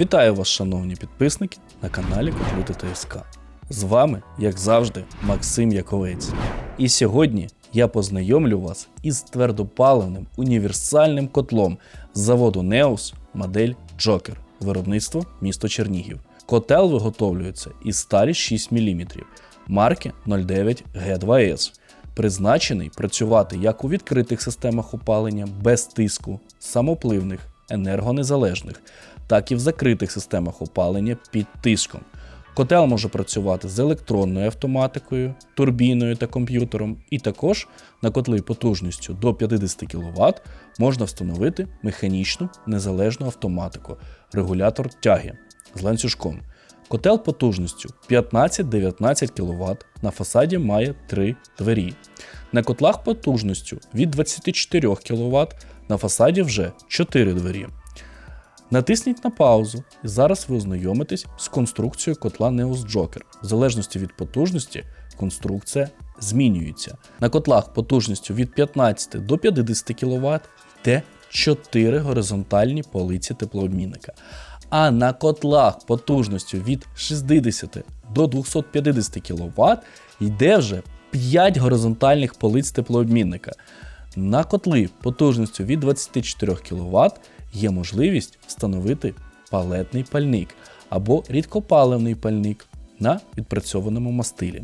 Вітаю вас, шановні підписники, на каналі Котлити ТСК. З вами, як завжди, Максим Яковець. І сьогодні я познайомлю вас із твердопаливним універсальним котлом з заводу Neos модель Joker, виробництво місто Чернігів. Котел виготовлюється із сталі 6 мм марки 09 G2S, призначений працювати як у відкритих системах опалення без тиску, самопливних, енергонезалежних, так і в закритих системах опалення під тиском. Котел може працювати з електронною автоматикою, турбіною та комп'ютером, і також на котли потужністю до 50 кВт можна встановити механічну незалежну автоматику, регулятор тяги з ланцюжком. Котел потужністю 15-19 кВт на фасаді має 3 двері. На котлах потужністю від 24 кВт на фасаді вже 4 двері. Натисніть на паузу, і зараз ви ознайомитесь з конструкцією котла Neos Joker. В залежності від потужності конструкція змінюється. На котлах потужністю від 15 до 50 кВт йде 4 горизонтальні полиці теплообмінника. А на котлах потужністю від 60 до 250 кВт йде вже 5 горизонтальних полиць теплообмінника. На котли потужністю від 24 кВт є можливість встановити палетний пальник або рідкопаливний пальник на відпрацьованому мастилі.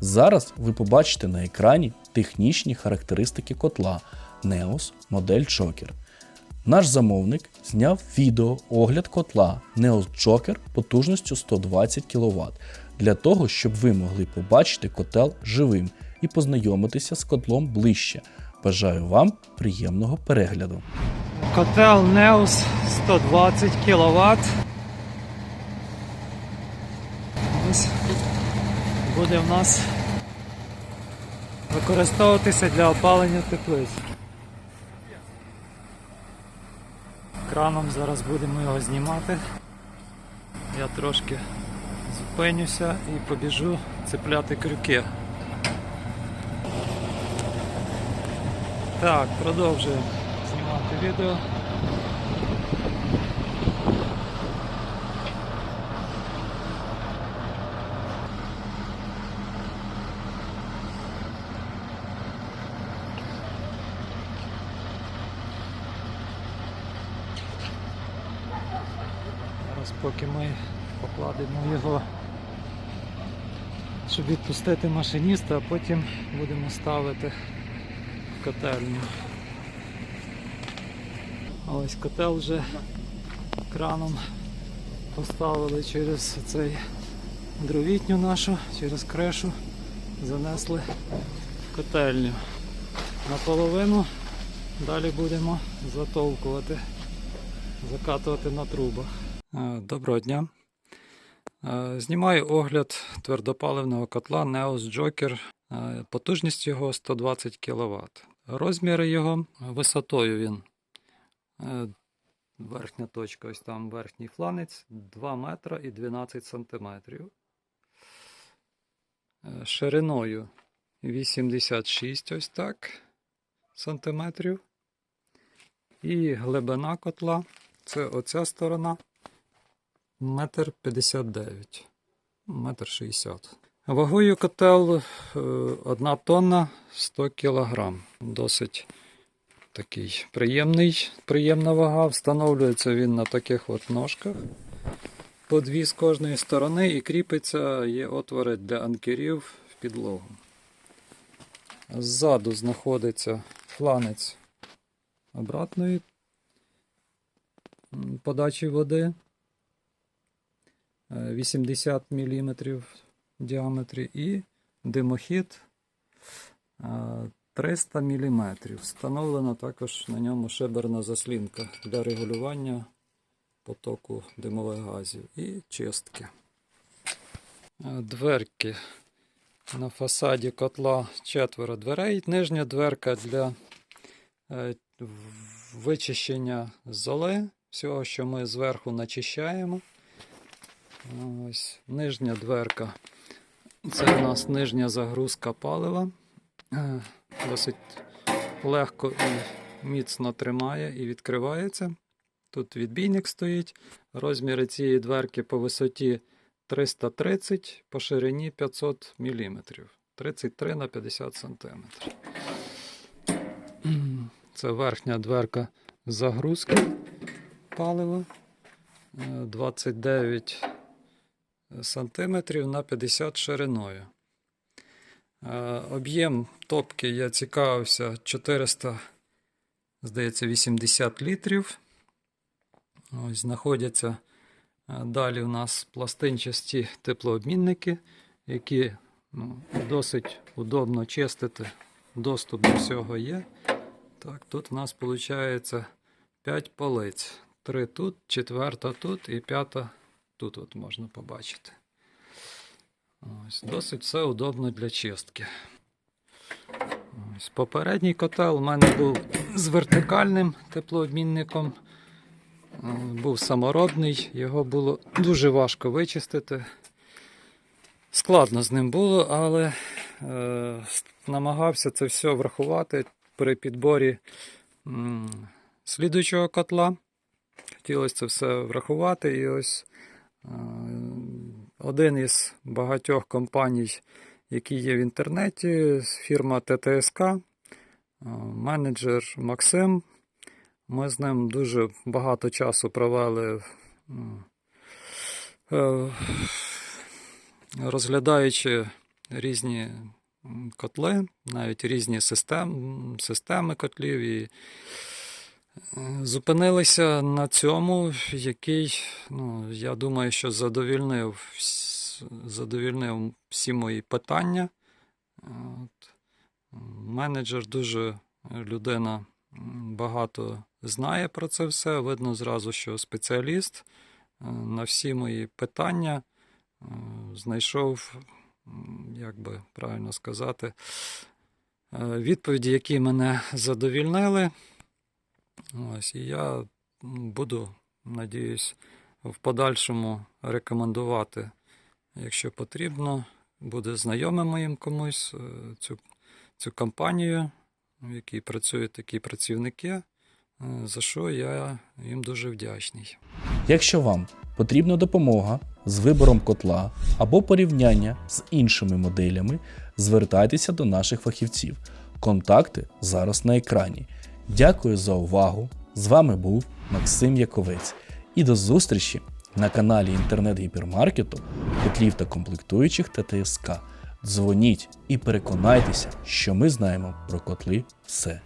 Зараз ви побачите на екрані технічні характеристики котла Neos модель Joker. Наш замовник зняв відео огляд котла Neos Joker потужністю 120 кВт для того, щоб ви могли побачити котел живим і познайомитися з котлом ближче. Бажаю вам приємного перегляду. Котел Neos 120 кВт. Ось буде в нас використовуватися для опалення теплиць. Краном зараз будемо його знімати. Я трошки зупинюся і побіжу цепляти крюки. Так, продовжуємо знімати відео. Зараз поки ми покладемо його, щоб відпустити машиніста, а потім будемо ставити в котельню. Ось котел вже краном поставили через цей дровітню нашу, через крешу, занесли в котельню. Наполовину далі будемо затовкувати, закатувати на трубах. Е, Доброго дня. Е, Знімаю огляд твердопаливного котла Neos Joker. Е, Потужність його 120 кВт. Розміри його висотою він Верхня точка, ось там верхній фланець 2 метра і 12 сантиметрів. Е, Шириною 86 ось так сантиметрів. І глибина котла це оця сторона метр 59, метр 60. Вагою котел 1 тонна 100 кілограм. Досить такий приємний, приємна вага. Встановлюється він на таких от ножках. По дві з кожної сторони і кріпиться, є отвори для анкерів в підлогу. Ззаду знаходиться фланець обратної подачі води. Е, 80 мм в діаметрі і димохід е, 300 мм. Встановлена також на ньому шиберна заслінка для регулювання потоку димових газів і чистки. Е, Дверки на фасаді котла четверо дверей. Нижня дверка для е, вичищення золи, всього, що ми зверху начищаємо. Ось нижня дверка. Це у нас нижня загрузка палива. Е, Досить легко і міцно тримає і відкривається. Тут відбійник стоїть. Розміри цієї дверки по висоті 330, по ширині 500 мм. 33 на 50 см. Це верхня дверка загрузки палива. Е, 29 сантиметрів на 50 шириною. Е, Об'єм топки я цікавився 400, здається, 80 літрів. Ось знаходяться е, далі у нас пластинчасті теплообмінники, які ну, досить удобно чистити. Доступ до всього є. Так, тут у нас виходить 5 полиць. Три тут, четверта тут і п'ята тут от можна побачити. Ось, досить все удобно для чистки. Ось, попередній котел у мене був з вертикальним теплообмінником. Е, Був саморобний, його було дуже важко вичистити. Складно з ним було, але е, намагався це все врахувати при підборі м, слідуючого котла. Хотілося це все врахувати. І ось е, один із багатьох компаній, які є в інтернеті, фірма ТТСК, е, менеджер Максим. Ми з ним дуже багато часу провели, е, розглядаючи різні котли, навіть різні систем, системи котлів. І зупинилися на цьому, який, ну, я думаю, що задовільнив, задовільнив всі мої питання. От. Менеджер дуже людина багато знає про це все. Видно зразу, що спеціаліст Е, на всі мої питання е, знайшов, як би правильно сказати, е, відповіді, які мене задовільнили. Ось, і я буду, надіюсь, в подальшому рекомендувати, якщо потрібно, буде знайомим моїм комусь е, цю, цю компанію, в якій працюють такі працівники, е, за що я їм дуже вдячний. Якщо вам потрібна допомога з вибором котла або порівняння з іншими моделями, звертайтеся до наших фахівців. Контакти зараз на екрані. Дякую за увагу. З вами був Максим Яковець. І до зустрічі на каналі інтернет-гіпермаркету котлів та комплектуючих ТТСК. Дзвоніть і переконайтеся, що ми знаємо про котли все.